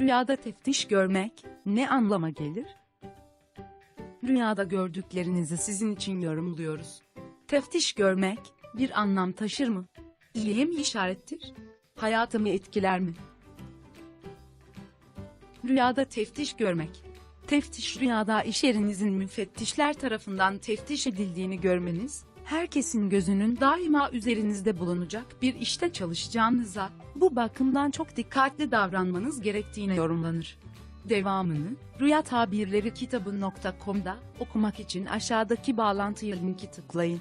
Rüyada teftiş görmek ne anlama gelir? Rüyada gördüklerinizi sizin için yorumluyoruz. Teftiş görmek bir anlam taşır mı? İyiye mi işarettir? Hayatımı etkiler mi? Rüyada teftiş görmek. Teftiş rüyada iş yerinizin müfettişler tarafından teftiş edildiğini görmeniz, herkesin gözünün daima üzerinizde bulunacak bir işte çalışacağınıza, bu bakımdan çok dikkatli davranmanız gerektiğine yorumlanır. Devamını, Rüya Tabirleri kitabı.com'da okumak için aşağıdaki bağlantıya linki tıklayın.